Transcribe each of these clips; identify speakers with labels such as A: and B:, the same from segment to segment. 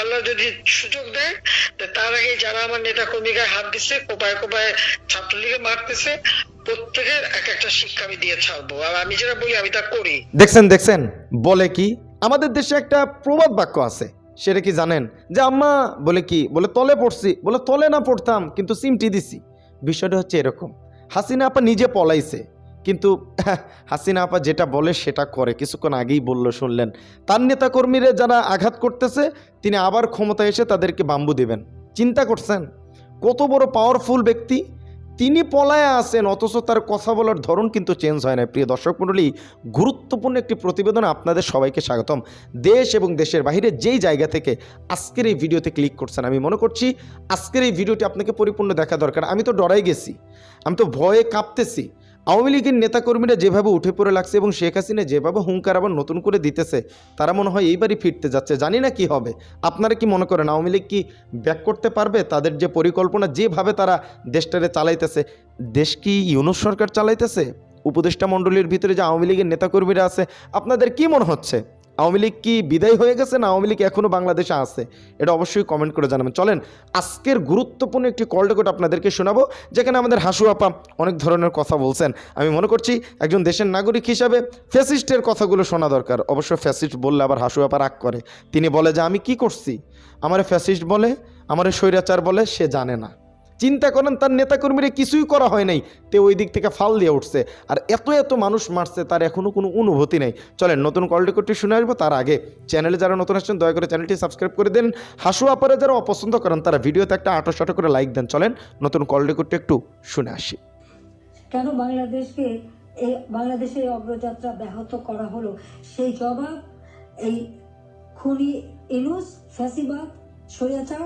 A: আল্লাহ যদি সুযোগ দেয় তার আগে যারা আমার নেতা কর্মীকে হাত দিচ্ছে কোপায় কোপায় ছাত্রলীগে মারতেছে প্রত্যেকের এক একটা শিক্ষা আমি দিয়ে ছাড়বো। আর আমি যেটা বলি, আমি তা করি।
B: দেখছেন দেখছেন, বলে কি? আমাদের দেশে একটা প্রবাদ বাক্য আছে, সেটা কি জানেন? যে আম্মা, বলে কি? বলে, তলে পড়ছি। বলে, তলে না পড়তাম, কিন্তু সিমটি দিছি। বিষয়টা হচ্ছে এরকম। হাসিনা আপা নিজে পলাইছে। কিন্তু হাসিনা আপা যেটা বলে সেটা করে। কিছুক্ষণ আগেই বলল, শুনলেন, তার নেতাকর্মীরা যারা আঘাত করতেছে, তিনি আবার ক্ষমতায় এসে তাদেরকে বাম্বু দিবেন। চিন্তা করছেন? কত বড় পাওয়ারফুল ব্যক্তি। তিনি পলায় আসেন অথচ তার কথা বলার ধরন কিন্তু চেঞ্জ হয় না প্রিয় দর্শক মণ্ডলী, গুরুত্বপূর্ণ একটি প্রতিবেদন আপনাদের সবাইকে স্বাগতম। দেশ এবং দেশের বাইরে যেই জায়গা থেকে আজকের এই ভিডিওতে ক্লিক করছেন, আমি মনে করছি আজকের এই ভিডিওটি আপনাকে পরিপূর্ণ দেখা দরকার। আমি তো ডরাই গেছি। আমি তো ভয়ে কাঁপতেছি। আওয়ামী লীগের নেতাকর্মীরা যেভাবে উঠে পড়ে লাগছে এবং শেখ হাসিনা যেভাবে হুঙ্কার আবার নতুন করে দিতেছে, তারা মনে হয় এইবারই ফিরতে যাচ্ছে। জানি না কি হবে। আপনারা কি মনে করেন, আওয়ামী লীগ কি ব্যাক করতে পারবে? তাদের যে পরিকল্পনা, যেভাবে তারা দেশটারে চালাইতেছে, দেশ কি ইউনুস সরকার চালাইতেছে? উপদেষ্টা মণ্ডলীর ভিতরে যে আওয়ামী লীগের নেতাকর্মীরা আছে, আপনাদের কি মনে হচ্ছে? আওয়ামী লীগ কি বিদায় হয়ে গেছে না আওয়ামী লীগ এখনও বাংলাদেশে আছে? এটা অবশ্যই কমেন্ট করে জানাবেন। চলেন, আজকের গুরুত্বপূর্ণ একটি কল রেকর্ড আপনাদেরকে শোনাবো, যেখানে আমাদের হাসু আপা অনেক ধরনের কথা বলছেন। আমি মনে করছি একজন দেশের নাগরিক হিসাবে ফ্যাসিস্টের কথাগুলো শোনা দরকার। অবশ্য ফ্যাসিস্ট বললে আবার হাসু আপা রাগ করে। তিনি বলে যে, আমি কি করছি? আমার ফ্যাসিস্ট বলে, আমার স্বৈরাচার বলে সে জানে না। চিন্তা করেন, তার নেতাকর্মীরা কিছুই করা হয় নাই। তে ওই দিক থেকে ফাল দিয়ে উঠছে। আর এত এত মানুষ মারছে, তার এখনও কোনো অনুভূতি নেই। চলেন, নতুন কল রেকর্ডটি শুনে আসব তার আগে। চ্যানেলে যারা নতুন আসছেন, দয়া করে চ্যানেলটি সাবস্ক্রাইব করে দেন। হাসু আপারে যারা অপছন্দ করেন, তারা ভিডিওতে একটা আটো শাটো করে লাইক দেন। চলেন, নতুন কল রেকর্ডটি একটু শুনে আসি।
C: কেন বাংলাদেশকে এই বাংলাদেশের অগ্রযাত্রা ব্যাহত করা হলো? সেই জবাব এই খুনি ইনুস ফ্যাসিবাদ, স্বৈরাচার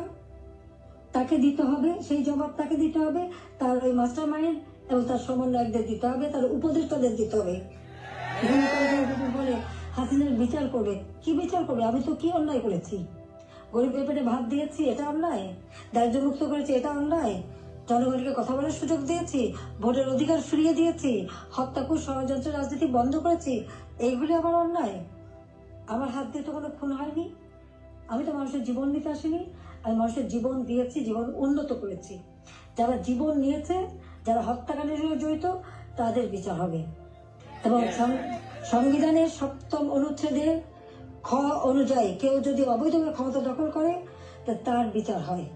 C: তাকে দিতে হবে, সেই জবাব তাকে দিতে হবে, তার ওই মাস্টার মাইন্ড এবং তার সমন্বয়কদের দিতে হবে, তার উপদেষ্টাদের দিতে হবে। বলে, হাসিনার বিচার করবে, কি বিচার করবে? আমি তো কি অন্যায় করেছি? গরিব পেটে ভাত দিয়েছি, এটা অন্যায়? দারিদ্র মুক্ত করেছি, এটা অন্যায়? জনগণকে কথা বলার সুযোগ দিয়েছি, ভোটের অধিকার ফিরিয়ে দিয়েছি হত্যাকুর ষড়যন্ত্র রাজনীতি বন্ধ করেছি, এইগুলি আমার অন্যায়? আমার হাত দিয়ে তো কোনো খুন হয়নি। আমি তো মানুষের জীবন নিতে আসিনি আমি মানুষের জীবন দিয়েছি জীবন উন্নত করেছি। যারা জীবন নিয়েছে যারা হত্যাকাণ্ডের সঙ্গে জড়িত তাদের বিচার হবে। এবং সংবিধানের সপ্তম অনুচ্ছেদে খ অনুযায়ী কেউ যদি অবৈধভাবে ক্ষমতা দখল করে তা তার বিচার হয়।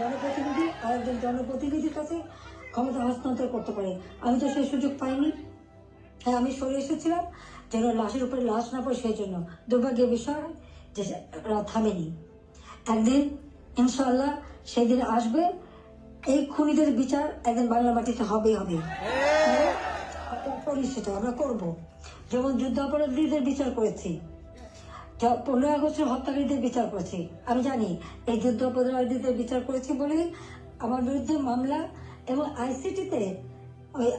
C: জনপ্রতিনিধি আর একজন জনপ্রতিনিধির কাছে ক্ষমতা হস্তান্তর করতে পারে। আমি তো সেই সুযোগ পাইনি। হ্যাঁ আমি সরে এসেছিলাম যেন লাশের উপরে লাশ না পড়ে সেই জন্য। দুর্ভাগ্যের বিষয় থামেনি। একদিন ইনশাল্লাহ সেই দিন আসবে। এই খুনিদের বিচার একদিন বাংলা মাটিতে হবে। করি সেটা আমরা করব। যেমন যুদ্ধাপরাধীদের বিচার করেছি। পনেরো আগস্টের হত্যাকারীদের বিচার করেছি। আমি জানি, এই যুদ্ধ অপরাধীদের বিচার করেছি বলে আমার বিরুদ্ধে মামলা এবং আইসিটিতে ওই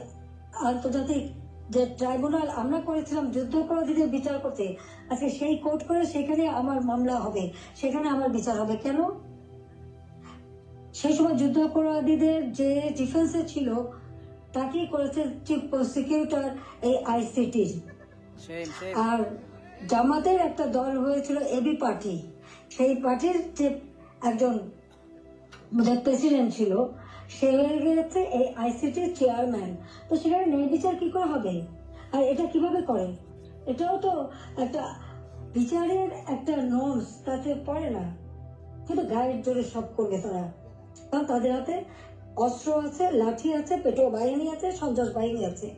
C: আন্তর্জাতিক যে ট্রাইব্যুনাল আমরা করেছিলাম যুদ্ধ অপরাধীদের বিচার করতে আজকে সেই কোর্ট করে সেখানে আমার মামলা হবে সেখানে আমার বিচার হবে। কেন? সেই সময় যুদ্ধ অপরাধীদের যে ডিফেন্সে ছিল তাকেই করেছে চিফ প্রসিকিউটর এই আইসিটির আর জামাতের একটা দল হয়েছিল এবি পার্টি। সেই পার্টির যে একজন প্রেসিডেন্ট ছিল সে হয়ে গেছে এই আইসিটির চেয়ারম্যান। তো সেখানে নির্বিচার কি করে হবে? আর এটা কীভাবে করে? এটাও তো একটা বিচারের একটা নর্মস তাতে পড়ে না। কিন্তু গায়ের জোরে সব করবে তারা। কারণ তাদের হাতে অস্ত্র আছে, লাঠি আছে পেটো বাহিনী আছে, সন্ত্রাস বাহিনী আছে।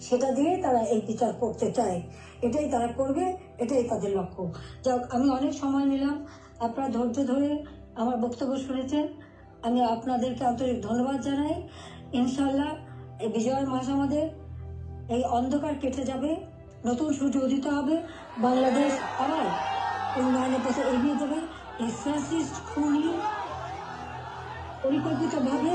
C: সেটা দিয়ে তারা এই বিচার করতে চায়। এটাই তারা করবে, এটাই তাদের লক্ষ্য। যাক, আমি অনেক সময় নিলাম। আপনারা ধৈর্য ধরে আমার বক্তব্য শুনেছেন। আমি আপনাদেরকে আন্তরিক ধন্যবাদ জানাই। ইনশাল্লাহ এই বিজয়ের মাস আমাদের এই অন্ধকার কেটে যাবে, নতুন সূর্য উদিত হবে, বাংলাদেশ আবার উন্নয়নের পথে এগিয়ে যাবে। এই ফ্যাসিস্ট খুনি পরিকল্পিতভাবে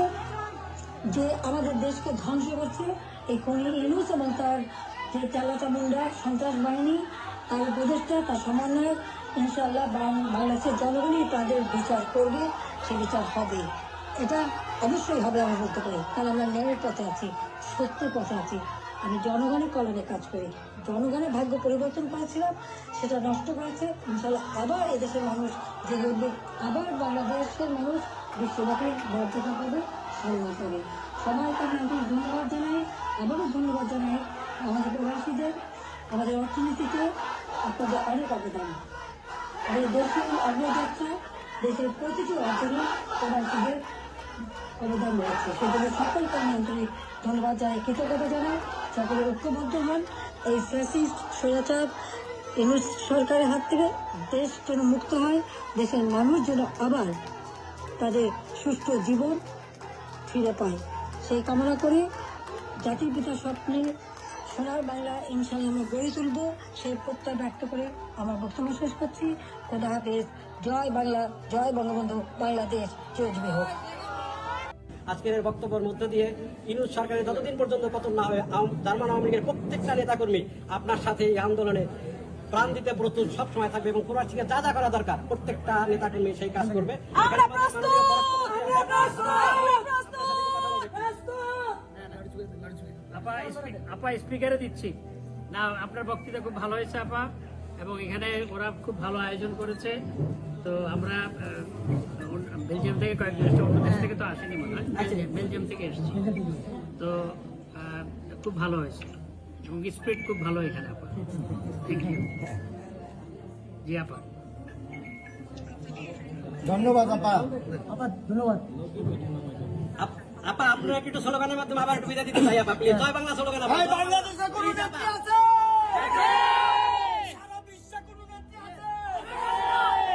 C: যে আমাদের দেশকে ধ্বংস করছে, এই খুনি ইউনুস এবং তার যে চালাচামুন্ডা সন্ত্রাস বাহিনী, তার উপদেষ্টা, তার সমন্বয় ইনশাল্লাহ বাংলাদেশের জনগণই তাদের বিচার করবে। সে বিচার হবে। এটা অবশ্যই হবে আমি বলতে পারি কারণ আমরা ন্যায়ের পথে আছি, সত্যের পথে আছি। আমি জনগণের কল্যাণে কাজ করি। জনগণের ভাগ্য পরিবর্তন করেছিলাম, সেটা নষ্ট করেছে। ইনশাল্লাহ আবার এদেশের মানুষ যে বলবে আবার বাংলাদেশের মানুষ বিশ্বব্যাপী মর্যাদা পাবে সম্মান পাবে। সবাইকে আমি আন্তরিক ধন্যবাদ জানাই, আবারও ধন্যবাদ জানাই আমাদের প্রবাসীদের, আমাদের অর্থনীতিতে আপনাদের অনেক অবদান। আমাদের দেশের অগ্রযাত্রা দেশের প্রতিটি অঞ্চলে প্রবাসীদের অবদান রয়েছে। সেজন্য আমি আন্তরিক ধন্যবাদ জানাই, কৃতজ্ঞতা জানাই। সকলে ঐক্যবদ্ধ হন। এই ফ্যাসিস্ট স্বৈরাচার ইংরেজ সরকারের হাত থেকে দেশ যেন মুক্ত হয়, দেশের মানুষ যেন আবার তাদের সুষ্ঠু জীবন ফিরে পায়। সেই কামনা করে জাতির পিতা স্বপ্নে সোনার বাংলা ইনশাল্লাহ আমরা গড়ে তুলব। সেই প্রত্যয় ব্যক্ত করে আমার বক্তব্য শেষ করছি। খোদা হাফেজ। জয় বাংলা জয় বঙ্গবন্ধু। বাংলাদেশ চিরজীবী হোক।
D: আজকের বক্তব্যের মধ্য দিয়ে ইনুজ সরকারের যতদিন পর্যন্ত পতন না হয় জার্মান আওয়ামী লীগের প্রত্যেকটা নেতাকর্মী আপনার সাথে এই আন্দোলনে প্রাণ দিতে প্রস্তুত সবসময় থাকবে এবং পুরার থেকে যা যা করা দরকার প্রত্যেকটা নেতাকর্মী সেই কাজ করবে
E: আমরা প্রস্তুত আমরা প্রস্তুত আমরা প্রস্তুত
F: আপা আপা স্পিকারে দিচ্ছি। না আপনার বক্তৃতা খুব ভালো হয়েছে আপা। এবং এখানে ওরা খুব ভালো আয়োজন করেছে। তো আমরা বেলজিয়াম থেকে কয়েকজন এসেছে অন্য দেশ থেকে তো আসেনি মনে হয়। বেলজিয়াম- বেলজিয়াম থেকে এসেছি। তো খুব ভালো হয়েছে। এবং স্পিড খুব ভালো এখানে আপা। থ্যাংক ইউ জি আপা।
D: আপ- আপা আপনারা একটু স্লোগানের মাধ্যমে আবার একটু বিদায় দিতে চাই আপা প্লিজ জয় বাংলা স্লোগান আপা।
E: বাংলাদেশে আছে সারা বিশ্বে কোন নেত্রী আছে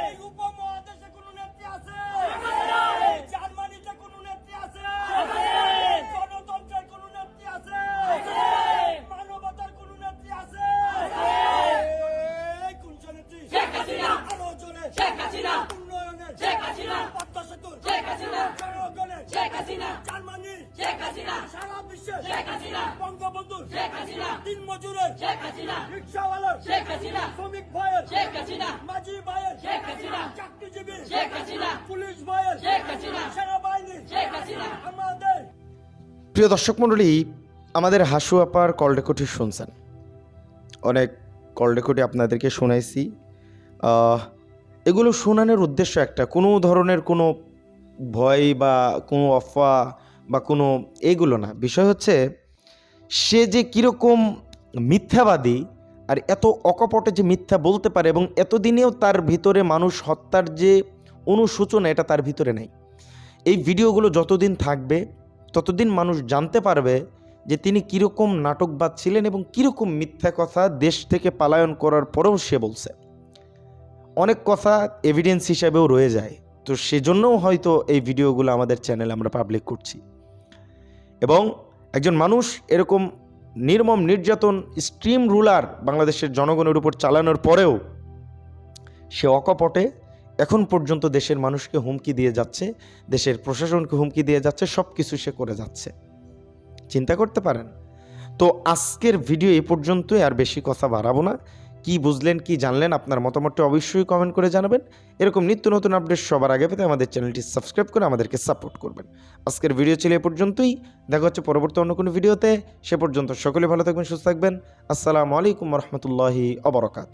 E: এই উপমহাদেশে কোন নেত্রী আছে এই জার্মানিতে কোন নেত্রী আছে গণতন্ত্রের কোন নেত্রী আছে মানবতার কোন নেত্রী আছে এই কোন নেত্রী শেখ হাসিনা আরও জোরে শেখ হাসিনা উন্নয়নের শেখ হাসিনা পদ্মা সেতু শেখ হাসিনা জনগণের শেখ হাসিনা জার্মানি শেখ হাসিনা সারা বিশ্বে শেখ হাসিনা বঙ্গবন্ধু শেখ হাসিনা দিন মজুরের শেখ হাসিনা রিক্সাওয়ালার শেখ হাসিনা শ্রমিক ভাইয়ের শেখ হাসিনা মাঝি ভাইয়ের শেখ হাসিনা চাকরিজীবী শেখ হাসিনা পুলিশ ভাইয়ের শেখ হাসিনা সেনাবাহিনী শেখ হাসিনা আমাদের
B: প্রিয় দর্শক মণ্ডলী আমাদের হাসু আপার কল রেকর্ডটি শুনছেন অনেক কল রেকর্ডে আপনাদেরকে শোনাইছি এগুলো শোনানোর উদ্দেশ্য একটা কোনো ধরনের কোনো ভয় বা কোনো অফা বা কোনো এগুলো না। বিষয় হচ্ছে, সে যে কীরকম মিথ্যাবাদী আর এত অকপটে যে মিথ্যা বলতে পারে এবং এতদিনেও তার ভিতরে মানুষ হত্যার যে অনুশোচনা, এটা তার ভিতরে নেই। এই ভিডিওগুলো যতদিন থাকবে, ততদিন মানুষ জানতে পারবে যে তিনি কীরকম নাটকবাদ ছিলেন এবং কীরকম মিথ্যা কথা দেশ থেকে পালায়ন করার পরেও সে বলছে। অনেক কথা এভিডেন্স হিসাবেও রয়ে যায়। তো সেজন্যও হয়তো এই ভিডিওগুলো আমাদের চ্যানেলে আমরা পাবলিক করছি। এবং একজন মানুষ এরকম নির্মম, নির্যাতন স্ট্রিম রুলার বাংলাদেশের জনগণের উপর চালানোর পরেও সে অকপটে এখন পর্যন্ত দেশের মানুষকে হুমকি দিয়ে যাচ্ছে, দেশের প্রশাসনকে হুমকি দিয়ে যাচ্ছে সব কিছু সে করে যাচ্ছে। চিন্তা করতে পারেন? তো আজকের ভিডিও এ পর্যন্তই, আর বেশি কথা বাড়াবো না। কি বুঝলেন, কি জানলেন, আপনার মতামতটি অবশ্যই কমেন্ট করে জানাবেন। এরকম নিত্য নতুন আপডেট সবার আগে পেতে আমাদের চ্যানেলটি সাবস্ক্রাইব করে আমাদেরকে সাপোর্ট করবেন। আজকের ভিডিও ছিল এ পর্যন্তই। দেখা হচ্ছে পরবর্তী অন্য কোনো ভিডিওতে সে পর্যন্ত সকলে ভালো থাকবেন, সুস্থ থাকবেন। আসসালামু আলাইকুম রহমতুল্লাহি অবরকাত